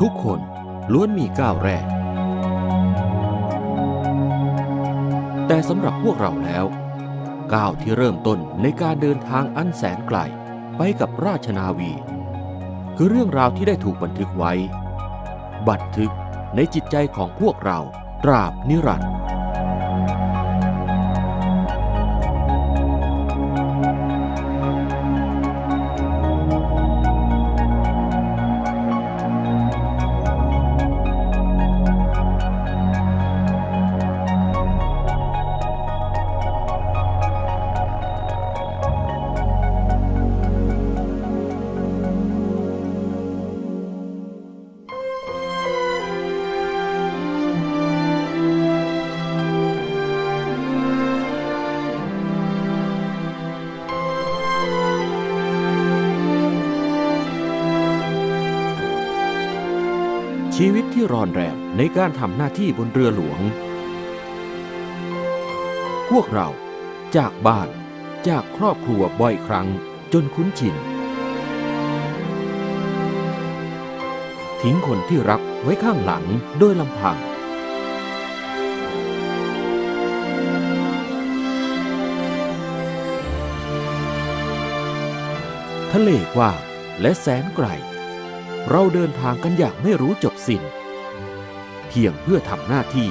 ทุกคนล้วนมีก้าวแรก แต่สำหรับพวกเราแล้ว ก้าวที่เริ่มต้นในการเดินทางอันแสนไกลไปกับราชนาวี คือเรื่องราวที่ได้ถูกบันทึกไว้ บันทึกในจิตใจของพวกเราตราบนิรันดร์ ที่รอนแรงในการทำหน้าที่บนเรือหลวง พวกเราจากบ้านจากครอบครัวบ่อยครั้งจนคุ้นชิน ทิ้งคนที่รักไว้ข้างหลังโดยลำพัง ทะเลกว้างและแสนไกล เราเดินทางกันอย่างไม่รู้จบสิ้น พียงเพื่อทำหน้าที่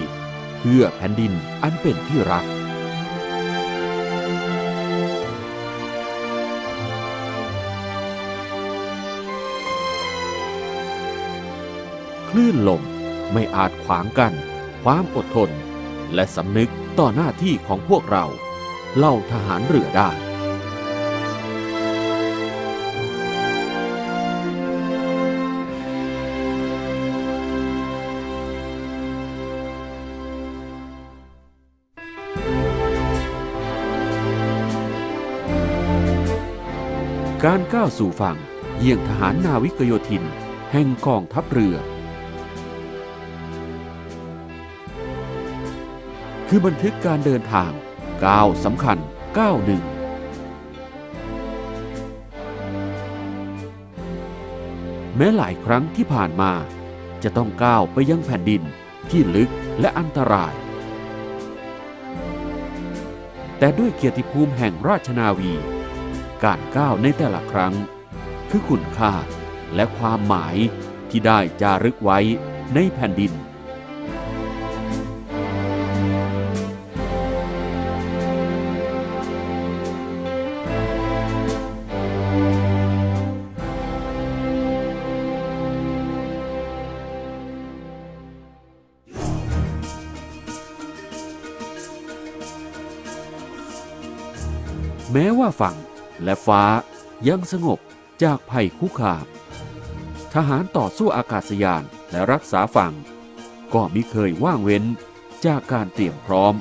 เพื่อแผ่นดินอันเป็นที่รัก คลื่นลมไม่อาจขวางกัน ความอดทน และสำนึกต่อหน้าที่ของพวกเราเล่าทหารเรือได้ การก้าวสู่ฝั่งเยี่ยงทหารนาวิกโยธิน แห่งกองทัพเรือ คือบันทึกการเดินทางก้าวสำคัญก้าวหนึ่งแม้หลายครั้งที่ผ่านมา จะต้องก้าวไปยังแผ่นดินที่ลึกและอันตราย แต่ด้วยเกียรติภูมิแห่งราชนาวี การก้าวในแต่ละครั้ง คือคุณค่าและความหมายที่ได้จารึกไว้ในแผ่นดินแม้ว่าฝั่ง และฟ้ายังสงบจากภัยคุกคามทหารต่อสู้อากาศยานและรักษาฝั่ง ก็มิเคยว่างเว้นจากการเตรียมพร้อม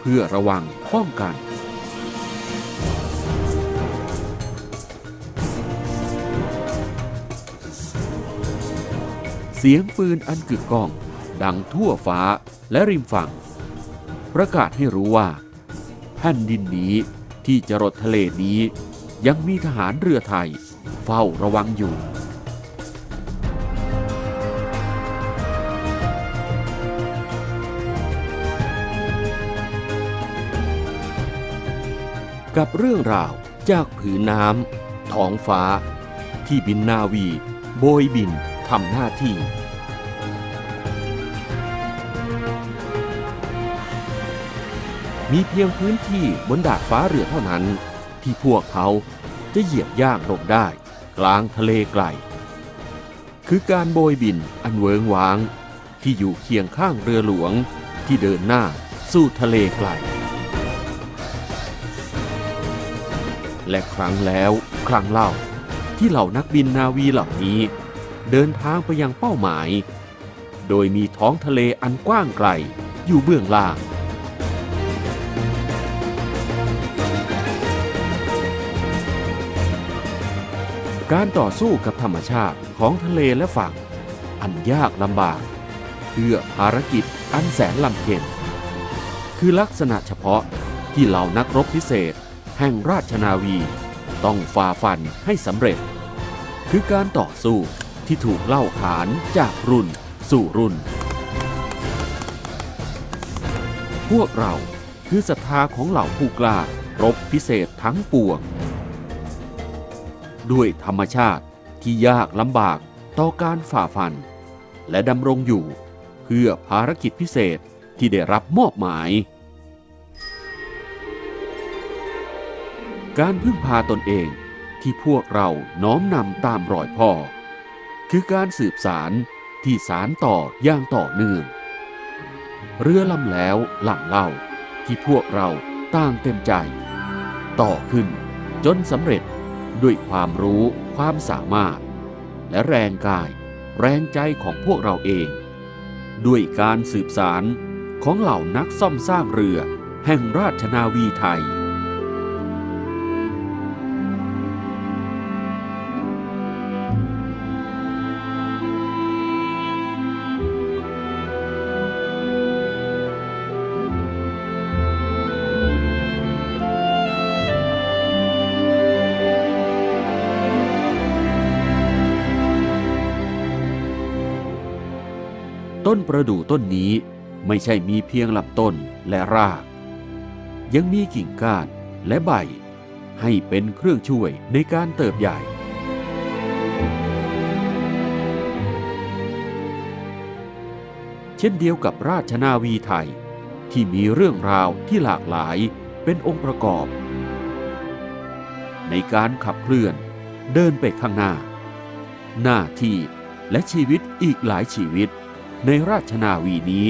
เพื่อระวังป้องกัน เสียงปืนอันกึกก้อง ดังทั่วฟ้าและริมฝั่ง ประกาศให้รู้ว่า แผ่นดินนี้ที่จรดทะเลนี้ ยังมีทหารเรือไทย เฝ้าระวังอยู่ กับเรื่องราวจากผืนน้ำท้องฟ้า ที่บินนาวี โบยบินทำหน้าที่มีเพียงพื้นที่บนดาดฟ้าเรือเท่านั้น ที่พวกเขาจะเหยียบย่างลงได้ กลางทะเลไกล คือการโบยบินอันเวิงว้าง ที่อยู่เคียงข้างเรือหลวงที่เดินหน้าสู่ทะเลไกล และครั้งแล้วครั้งเล่าที่เหล่านักบินนาวีเหล่านี้ เดินทางไปยังเป้าหมาย โดยมีท้องทะเลอันกว้างไกลอยู่เบื้องล่าง การต่อสู้กับธรรมชาติของทะเลและฝั่ง อันยากลำบาก เพื่อภารกิจอันแสนลำเค็ญคือลักษณะเฉพาะที่เหล่านักรบพิเศษ แห่งราชนาวี ต้องฝ่าฟันให้สำเร็จ คือการต่อสู้ที่ถูกเล่าขานจากรุ่นสู่รุ่น พวกเราคือศรัทธาของเหล่าผู้กล้ารบพิเศษทั้งปวง ด้วยธรรมชาติที่ยากลำบากต่อการฝ่าฟัน และดำรงอยู่เพื่อภารกิจพิเศษที่ได้รับมอบหมาย การพึ่งพาตนเองที่พวกเราน้อมนำตามรอยพ่อ คือการสืบสารที่สารต่ออย่างต่อเนื่อง เรือลำแล้วลำเล่าที่พวกเราต่างเต็มใจ ต่อขึ้นจนสำเร็จ ด้วยความรู้ความสามารถ และแรงกาย แรงใจของพวกเราเอง ด้วยการสืบสารของเหล่านักซ่อมสร้างเรือแห่งราชนาวีไทย ต้นประดู่ต้นนี้ไม่ใช่มีเพียงลำต้นและราก ยังมีกิ่งก้านและใบ ให้เป็นเครื่องช่วยในการเติบใหญ่ เช่นเดียวกับราชนาวีไทย ที่มีเรื่องราวที่หลากหลายเป็นองค์ประกอบ ในการขับเคลื่อนเดินไปข้างหน้า หน้าที่และชีวิตอีกหลายชีวิต ในราชนาวีนี้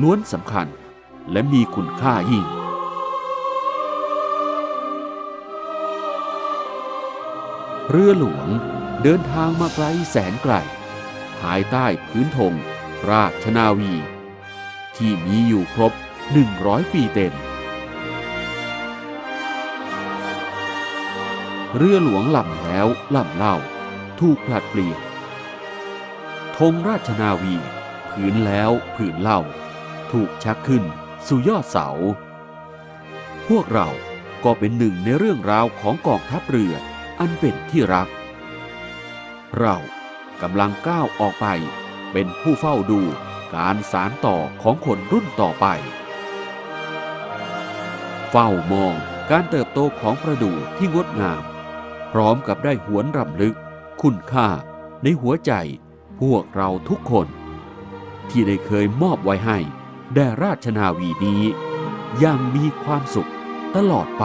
ล้วนสำคัญและมีคุณค่ายิ่ง เรือหลวงเดินทางมาไกลแสนไกล ภายใต้พื้นธงราชนาวี ที่มีอยู่ครบ 100 ปีเต็ม เรือหลวงลำแล้วลำเล่า ถูกผลัดเปลี่ยนธงราชนาวี ผืนแล้วผืนเล่า ถูกชักขึ้นสู่ยอดเสา พวกเราก็เป็นหนึ่งในเรื่องราวของกองทัพเรืออันเป็นที่รัก เรากำลังก้าวออกไปเป็นผู้เฝ้าดูการสารต่อของคนรุ่นต่อไป เฝ้ามองการเติบโตของประดู่ที่งดงาม พร้อมกับได้หวนรำลึก คุณค่าในหัวใจพวกเราทุกคน ที่ได้เคยมอบไว้ให้ แด่ราชนาวีนี้ อยังมีความสุขตลอดไป